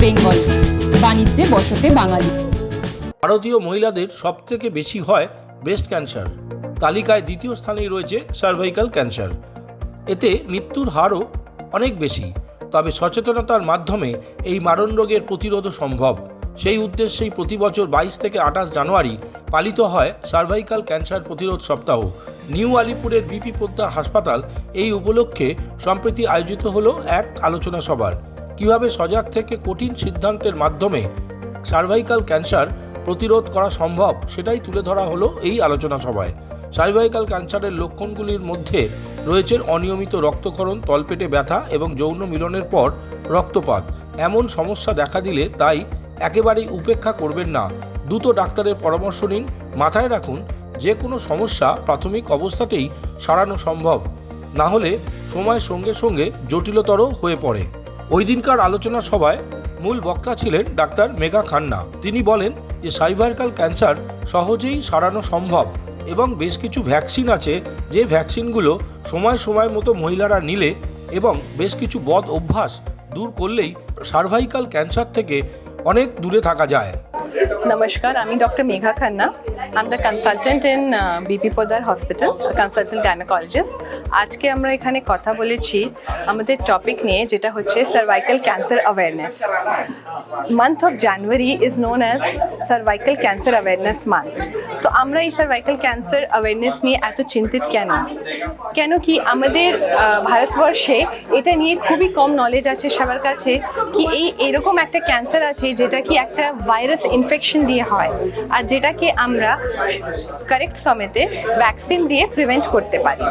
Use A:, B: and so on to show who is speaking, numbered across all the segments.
A: বেঙ্গল। বাণিজ্যে বসতে বাঙালি।
B: ভারতীয় মহিলাদের সবথেকে বেশি হয় ব্রেস্ট ক্যান্সার তালিকায় দ্বিতীয় স্থানেই রয়েছে সার্ভাইকাল ক্যান্সার এতে মৃত্যুর হারও অনেক বেশি। তবে সচেতনতার মাধ্যমে এই মারণ রোগের প্রতিরোধও সম্ভব। সেই উদ্দেশ্যেই প্রতি বছর বাইশ থেকে আঠাশ জানুয়ারি পালিত হয় সার্ভাইকাল ক্যান্সার প্রতিরোধ সপ্তাহ। নিউ আলিপুরের বিপি পোদ্দার হাসপাতাল এই উপলক্ষে সম্প্রতি আয়োজিত হলো এক আলোচনা সভার। কীভাবে সজাগ থেকে কঠিন সিদ্ধান্তের মাধ্যমে সার্ভাইকাল ক্যান্সার প্রতিরোধ করা সম্ভব সেটাই তুলে ধরা হলো এই আলোচনা সভায়। সার্ভাইকাল ক্যান্সারের লক্ষণগুলির মধ্যে রয়েছে অনিয়মিত রক্তক্ষরণ, তলপেটে ব্যথা এবং যৌন মিলনের পর রক্তপাত। এমন সমস্যা দেখা দিলে তাই একেবারেই উপেক্ষা করবেন না। দ্রুত ডাক্তারের পরামর্শ নিন। মাথায় রাখুন যে কোনো সমস্যা প্রাথমিক অবস্থাতেই সারানো সম্ভব। না হলে সময়ের সঙ্গে সঙ্গে জটিলতর হয়ে পড়ে। ওই দিনকার আলোচনা সভায় মূল বক্তা ছিলেন ডাক্তার মেঘা খান্না। তিনি বলেন যে, সাইভারকাল ক্যান্সার সহজেই সারানো সম্ভব এবং বেশ কিছু ভ্যাকসিন আছে যে ভ্যাকসিনগুলো সময় সময় মতো মহিলারা নিলে এবং বেশ কিছু বদ অভ্যাস দূর করলেই সার্ভাইকাল ক্যান্সার থেকে অনেক দূরে থাকা যায়।
C: নমস্কার, আমি doctor Megha Khanna. I'm the consultant in BP Poddar hospital consultant gynaecologist আজকে আমরা এখানে কথা বলেছি আমাদের টপিক নিয়ে, যেটা হচ্ছে cervical cancer awareness month of January is known as cervical cancer awareness month তো আমরা এই সার্ভাইকাল ক্যান্সার অ্যাওয়ারনেস নিয়ে এত চিন্তিত কেন? কেন কি আমাদের ভারতবর্ষে এটা নিয়ে খুবই কম নলেজ আছে সবার কাছে কি এই এরকম একটা ক্যান্সার আছে যেটা কি একটা ভাইরাস ইনফেকশন দিয়ে হয়। আর যেটাকে আমরা কারেক্ট সমেতে ভ্যাকসিন দিয়ে প্রিভেন্ট করতে পারি।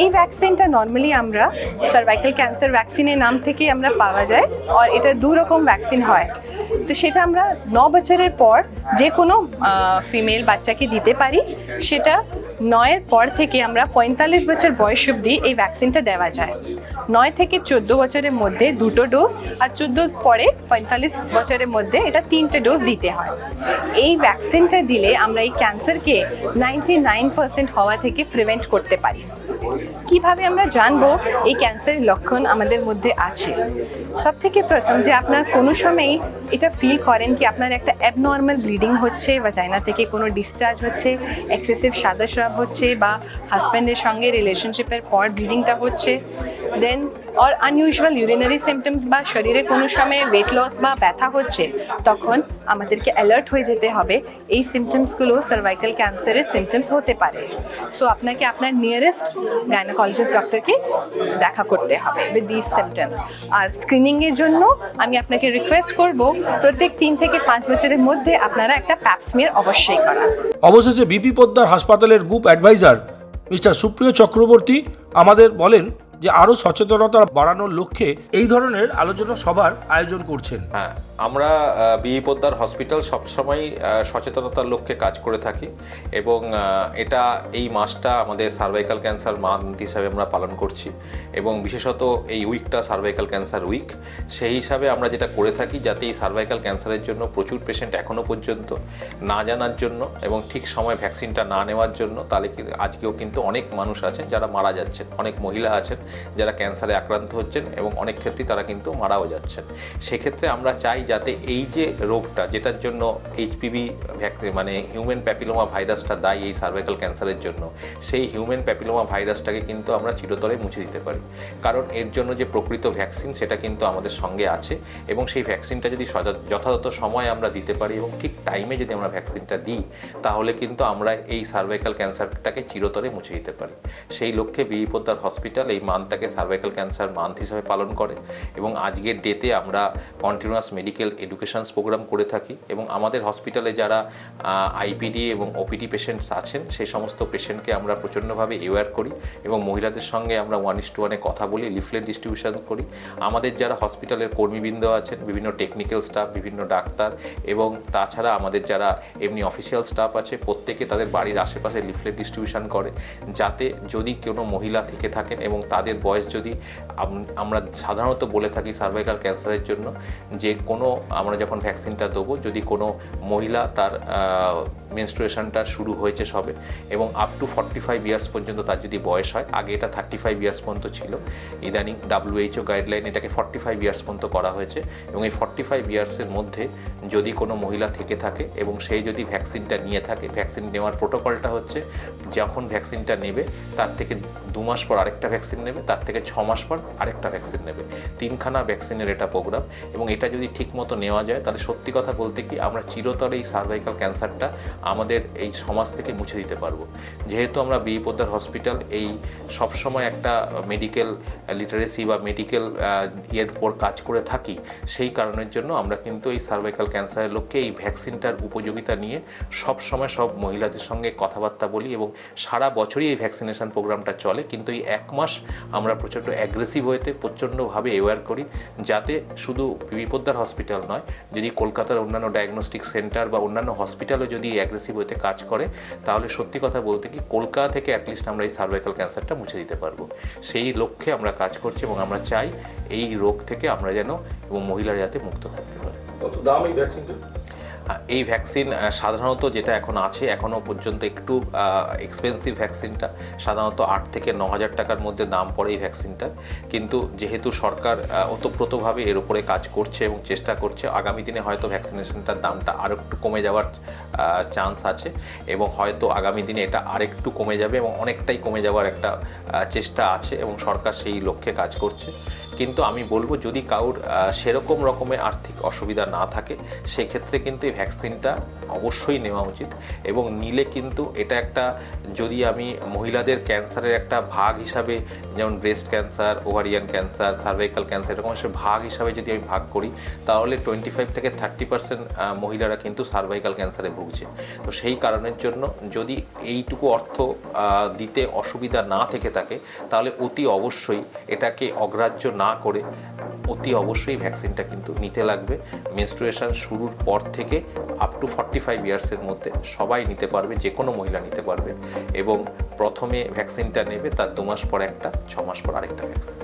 C: এই ভ্যাকসিনটা নর্মালি আমরা সার্ভাইকাল ক্যান্সার ভ্যাকসিনের নাম থেকে আমরা পাওয়া যায় আর এটা দু রকম ভ্যাকসিন হয়। তো সেটা আমরা ন বছরের পর যে কোনো ফিমেল বাচ্চাকে দিতে পারি। সেটা নয়ের পর থেকে আমরা পঁয়তাল্লিশ বছর বয়স অবধি এই ভ্যাকসিনটা দেওয়া যায়। নয় থেকে চোদ্দ বছরের মধ্যে দুটো ডোজ আর চোদ্দ পরে পঁয়তাল্লিশ বছরের মধ্যে এটা তিনটে ডোজ দিতে হয়। এই ভ্যাকসিনটা দিলে আমরা এই ক্যান্সারকে নাইনটি নাইন পার্সেন্ট হওয়া থেকে প্রিভেন্ট করতে পারি। কীভাবে আমরা জানব এই ক্যান্সারের লক্ষণ আমাদের মধ্যে আছে? সব থেকে প্রথম যে আপনার কোনো সময়ই এটা ফিল করেন কি আপনার একটা অ্যাবনর্মাল ব্লিডিং হচ্ছে বা চাইনা থেকে কোনো ডিসচার্জ হচ্ছে এক্সেসিভ সাদা হচ্ছে বা হাজব্যান্ডের সঙ্গে রিলেশনশিপের পর ব্লিডিংটা হচ্ছে then or unusual urinary symptoms বা শরীরে কোনো সময় ওয়েট লস বা ব্যথা হচ্ছে, তখন আমাদেরকে অ্যালার্ট হয়ে যেতে হবে। এই সিমটমসগুলো সার্ভাইকাল ক্যান্সারের সিমটমস হতে পারে। সো আপনাকে আপনার নিয়ারেস্ট গাইনোকলজিস্ট ডক্টরকে দেখা করতে হবে উইথ দিস সিমটমস আর স্ক্রিনিংয়ের জন্য আমি আপনাকে রিকোয়েস্ট করব, প্রত্যেক তিন থেকে পাঁচ বছরের মধ্যে আপনারা একটা প্যাপসমিয়ার অবশ্যই করান।
B: অবশেষে বিপি পোদ্দার হাসপাতালের গ্রুপ অ্যাডভাইজার মিস্টার সুপ্রিয় চক্রবর্তী আমাদের বলেন যে আরও সচেতনতা বাড়ানোর লক্ষ্যে এই ধরনের আলোচনা সভার আয়োজন করছেন।
D: হ্যাঁ আমরা বিই পোদ্দার হসপিটাল সবসময় সচেতনতার লক্ষ্যে কাজ করে থাকি এবং এটা এই মাসটা আমাদের সার্ভাইকাল ক্যান্সার মান্থ হিসাবে আমরা পালন করছি এবং বিশেষত এই উইকটা সার্ভাইকাল ক্যান্সার উইক, সেই হিসাবে আমরা যেটা করে থাকি যাতে এই সার্ভাইকাল ক্যান্সারের জন্য প্রচুর পেশেন্ট এখনও পর্যন্ত না জানার জন্য এবং ঠিক সময় ভ্যাকসিনটা না নেওয়ার জন্য, তাহলে আজকেও কিন্তু অনেক মানুষ আছেন যারা মারা যাচ্ছেন, অনেক মহিলা আছেন যারা ক্যান্সারে আক্রান্ত হচ্ছেন এবং অনেক ক্ষেত্রেই তারা কিন্তু মারাও যাচ্ছেন। সেক্ষেত্রে আমরা চাই যাতে এই যে রোগটা, যেটার জন্য এইচপিভি মানে হিউম্যান প্যাপিলোমা ভাইরাসটা দায়ী এই সার্ভাইকাল ক্যান্সারের জন্য, সেই হিউম্যান প্যাপিলোমা ভাইরাসটাকে কিন্তু আমরা চিরতরে মুছে দিতে পারি। কারণ এর জন্য যে প্রকৃত ভ্যাকসিন সেটা কিন্তু আমাদের সঙ্গে আছে এবং সেই ভ্যাকসিনটা যদি যথাযথ সময়ে আমরা দিতে পারি এবং ঠিক টাইমে যদি আমরা ভ্যাকসিনটা দিই, তাহলে কিন্তু আমরা এই সার্ভাইকাল ক্যান্সারটাকে চিরতরে মুছে দিতে পারি। সেই লক্ষ্যে বিপদার হসপিটাল এই মান্থটাকে সার্ভাইকাল ক্যান্সার মান্থ হিসাবে পালন করে এবং আজকের ডেতে আমরা কন্টিনিউয়াস মেডিকেল এডুকেশনস প্রোগ্রাম করে থাকি এবং আমাদের হসপিটালে যারা আইপিডি এবং ওপিডি পেশেন্টস আছেন, সেই সমস্ত পেশেন্টকে আমরা প্রচণ্ডভাবে অ্যাওয়্যার করি এবং মহিলাদের সঙ্গে আমরা ওয়ান ইস টু ওয়ানে কথা বলি লিফলেট ডিস্ট্রিবিউশন করি। আমাদের যারা হসপিটালের কর্মীবৃন্দ আছেন, বিভিন্ন টেকনিক্যাল স্টাফ বিভিন্ন ডাক্তার এবং তাছাড়া আমাদের যারা এমনি অফিসিয়াল স্টাফ আছে, প্রত্যেকে তাদের বাড়ির আশেপাশে লিফলেট ডিস্ট্রিবিউশন করে। যাতে যদি কোনো মহিলা থেকে থাকেন এবং তাদের বয়স যদি আমরা সাধারণত বলে থাকি সার্ভাইকাল ক্যান্সারের জন্য যে কোনো, আমরা যখন ভ্যাকসিনটা দেবো, যদি কোনো মহিলা তার মেনস্ট্রুয়েশনটা শুরু হয়েছে সবে, এবং up to forty five years পর্যন্ত তার যদি বয়স হয়, আগে এটা থার্টি ফাইভ ইয়ার্স পর্যন্ত ছিল। ইদানিং ডাব্লিউএইচও গাইডলাইন এটাকে ফর্টি ফাইভ ইয়ার্স পর্যন্ত করা হয়েছে, এবং এই ফর্টি ফাইভ ইয়ার্সের মধ্যে যদি কোনো মহিলা থেকে থাকে, এবং সেই যদি ভ্যাকসিনটা নিয়ে থাকে ভ্যাকসিন নেওয়ার প্রোটোকলটা হচ্ছে, যখন ভ্যাকসিনটা নেবে, তার থেকে দু মাস পর আরেকটা ভ্যাকসিন নেবে, তার থেকে ছ মাস পর আরেকটা ভ্যাকসিন নেবে। তিনখানা ভ্যাকসিনের এটা প্রোগ্রাম এবং এটা যদি ঠিকমতো নেওয়া যায়, তাহলে সত্যি কথা বলতে কি, আমরা চিরতরে এই সার্ভাইকাল ক্যান্সারটা আমাদের এই সমাজ থেকে মুছে দিতে পারব। যেহেতু আমরা বি পোদ্দার হসপিটাল, এই সবসময় একটা মেডিকেল লিটারেসি বা মেডিকেল ইয়ের উপর কাজ করে থাকি, সেই কারণের জন্য আমরা কিন্তু এই সার্ভাইকাল ক্যান্সারের লক্ষ্যে এই ভ্যাকসিনটার উপযোগিতা নিয়ে সব সময় সব মহিলাদের সঙ্গে কথাবার্তা বলি এবং সারা বছরই এই ভ্যাকসিনেশন প্রোগ্রামটা চলে। কিন্তু এই এক মাস আমরা প্রচণ্ড অ্যাগ্রেসিভ হয়েতে প্রচণ্ডভাবে অ্যাওয়ার করি, যাতে শুধু বিপদ্দার হসপিটাল নয়, যদি কলকাতার অন্যান্য ডায়াগনস্টিক সেন্টার বা অন্যান্য হসপিটালও যদি অ্যাগ্রেসিভ ওয়েতে কাজ করে, তাহলে সত্যি কথা বলতে কি কলকাতা থেকে অ্যাটলিস্ট আমরা এই সার্ভাইকাল ক্যান্সারটা মুছে দিতে পারব। সেই লক্ষ্যে আমরা কাজ করছি এবং আমরা চাই এই রোগ থেকে আমরা যেন এবং মহিলারা যাতে মুক্ত থাকতে পারে।
B: কত দাম এই ভ্যাকসিনটা
D: এই ভ্যাকসিন সাধারণত যেটা এখন আছে এখনও পর্যন্ত একটু এক্সপেন্সিভ ভ্যাকসিনটা সাধারণত আট থেকে ন হাজার টাকার মধ্যে দাম পড়ে এই ভ্যাকসিনটার কিন্তু যেহেতু সরকার ওতপ্রোতভাবে এর উপরে কাজ করছে এবং চেষ্টা করছে, আগামী দিনে হয়তো ভ্যাকসিনেশনটার দামটা আরও একটু কমে যাওয়ার চান্স আছে এবং হয়তো আগামী দিনে এটা আরেকটু কমে যাবে এবং অনেকটাই কমে যাওয়ার একটা চেষ্টা আছে এবং সরকার সেই লক্ষ্যে কাজ করছে। কিন্তু আমি বলব যদি কারোর সেরকম রকমের আর্থিক অসুবিধা না থাকে, সেক্ষেত্রে কিন্তু এই ভ্যাকসিনটা অবশ্যই নেওয়া উচিত। এবং নিলে কিন্তু এটা একটা, যদি আমি মহিলাদের ক্যান্সারের একটা ভাগ হিসাবে, যেমন breast cancer ovarian cancer cervical cancer এরকম সে ভাগ হিসাবে যদি আমি ভাগ করি, তাহলে টোয়েন্টি ফাইভ থেকে থার্টি পার্সেন্ট মহিলারা কিন্তু সার্ভাইকাল ক্যান্সারে ভুগছে। তো সেই কারণের জন্য যদি এইটুকু অর্থ দিতে অসুবিধা না থেকে থাকে, তাহলে অতি অবশ্যই এটাকে অগ্রাহ্য না করে অতি অবশ্যই ভ্যাকসিনটা কিন্তু নিতে লাগবে। মেনস্ট্রুয়েশন শুরুর পর থেকে আপ টু ফর্টি ফাইভ ইয়ার্সের মধ্যে সবাই নিতে পারবে যে কোনো মহিলা নিতে পারবে। এবং প্রথমে ভ্যাকসিনটা নেবে, তার দু মাস পর একটা, ছ মাস পর আরেকটা ভ্যাকসিন